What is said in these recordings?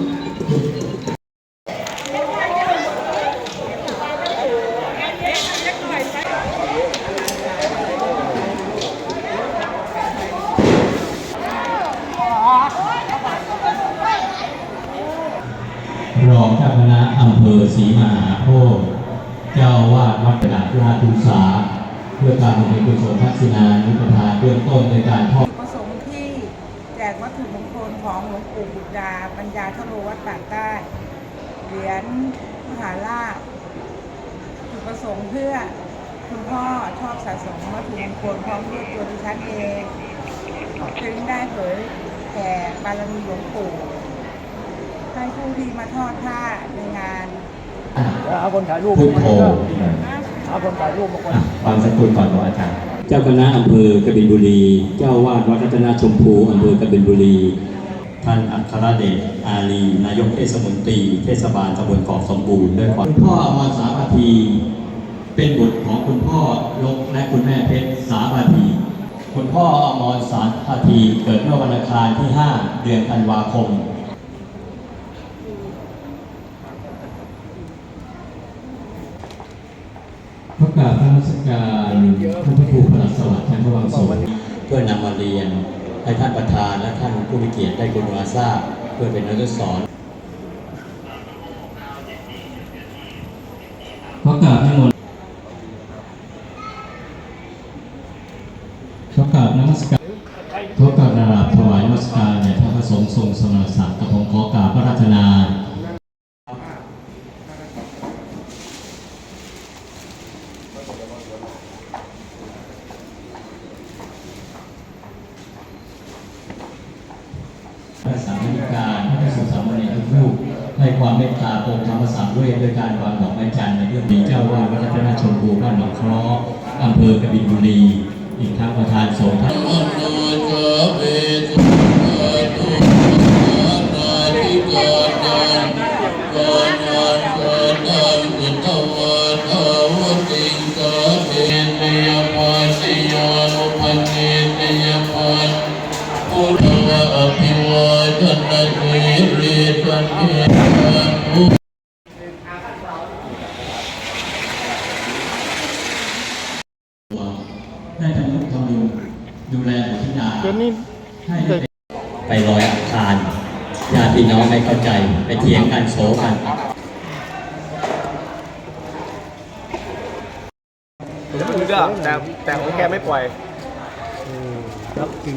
รองเจ้าคณะอำเภอศรีมหาโพธิ์เจ้าวาดวัดตลาดราชุนสาเพื่อการบำเพ็ญกุศลทักษิณานุปทานเบื้องต้นในการทอด วัตถุมงคลของหลวงปู่บุตรดา ปัญญาทโรวัดปากใต้ เหรียญมหาลาภจุดประสงค์เพื่อคุณพ่อชอบสะสมวัตถุมงคลพร้อมด้วยตัวดิฉันเองจึงได้เผยแผ่บารมีหลวงปู่ให้ผู้ที่มาทอดผ้าในงานเอาคนถ่ายรูปพุทโธเอาคนถ่ายรูปมาคน ฟังสกุลก่อนของอาจารย์ เจ้าคณะอำเภอกบินบุรี เจ้าวาดวัดรัตนชมพูอำเภอกบินบุรี ท่านอัครเดชอาลีนายกเทศมนตรี เทศบาลตำบลเกาะสมบูรณ์ด้วยความคุณพ่ออมรสาบาทีเป็นบุตรของคุณพ่อลกและคุณแม่เพชรสาบาทีคุณพ่ออมรสาบาทีเกิดเมื่อวันอังคารที่ 5 เดือนธันวาคม พระกาพระนมัสการท่านพระครูพระสวัสดิ์ท่านพระวังสมเพื่อนำมาเรียนให้ท่านประธานและท่านผู้มีเกียรติได้กรุณาทราบเพื่อเป็นอนุสรณ์ รูปให้ความเมตตาองค์ธรรมสังเวชด้วยการวางดอกไม้จันทร์ในเรื่องนี้เจ้าวาดวัดรัตนชมพูบ้านหนองคล้ออำเภอกบินบุรี อีกทั้งประธานสงฆ์ท่าน ได้ทำนุทำบุญดูแลหมู่ที่นาเดี๋ยวนี้ให้ได้ไปลอยอังคารญาติพี่น้องไม่เข้าใจ ไปเถียงกันโศกันผมดูด้วยแต่แต่ของแกไม่ปล่อยครับจริง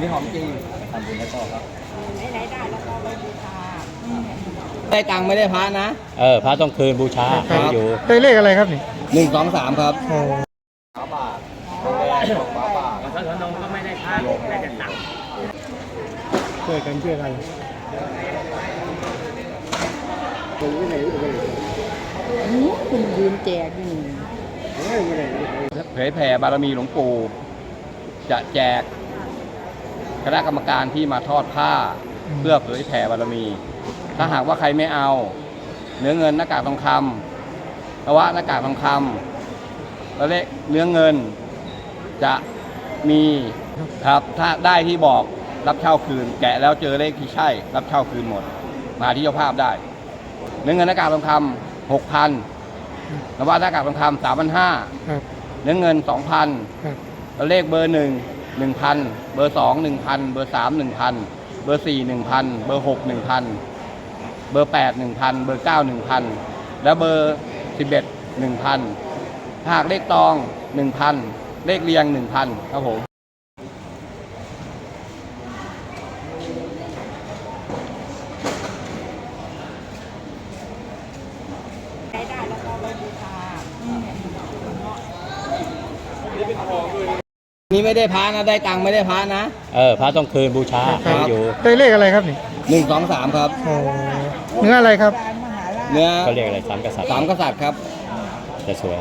นี่หอมจริงทำบุญให้พ่อครับไหนๆได้แล้วก็ไปบูชาได้ตังค์ไม่ได้พระนะเออพระต้องคืนบูชาให้อยู่ได้เลขอะไรครับนี่หนึ่งสองสามครับโอ้ฝาบาทฝาบาทช่วยกันช่วยกันคุณยืนแจกอยู่เผยแผ่บารมีหลวงปู่จะแจก คณะกรรมการที่มาทอดผ้าเพื่อเผยแผ่บารมี ถ้าหากว่าใครไม่เอา เนื้อเงินหน้ากากทองคำภาวะหน้ากากทองคำและเลขเนื้อเงินจะมีครับถ้าได้ที่บอกรับเช่าคืน แกะแล้วเจอเลขที่ใช่ รับเช่าคืนหมด มาที่เจ้าภาพได้ เนื้อเงินหน้ากากทองคำหกพันนวัตหน้ากากทองคำสามพันห้าครับเนื้อเงินสองพันครับแล้วเลขเบอร์หนึ่ง หนึ่งพันเบอร์สองหนึ่งพันเบอร์สามหนึ่งพันเบอร์สี่หนึ่งพันเบอร์หกหนึ่งพันเบอร์แปดหนึ่งพันเบอร์เก้าหนึ่งพันแล้วเบอร์สิบเอ็ดหนึ่งพันหากเลขตองหนึ่งพันเลขเรียงหนึ่งพันครับผมได้ได้แล้วก็ไปบูชา นี่ไม่ได้พานะได้ตังค์ไม่ได้พานะเออพระต้องคืนบูชาให้อยู่ได้เลขอะไรครับนี่หนึ่งสองสามครับ โอ้เนื้ออะไรครับการมหาลาภเนื้อเขาเรียกอะไรสามกษัตริย์สามกษัตริย์ครับจะสวย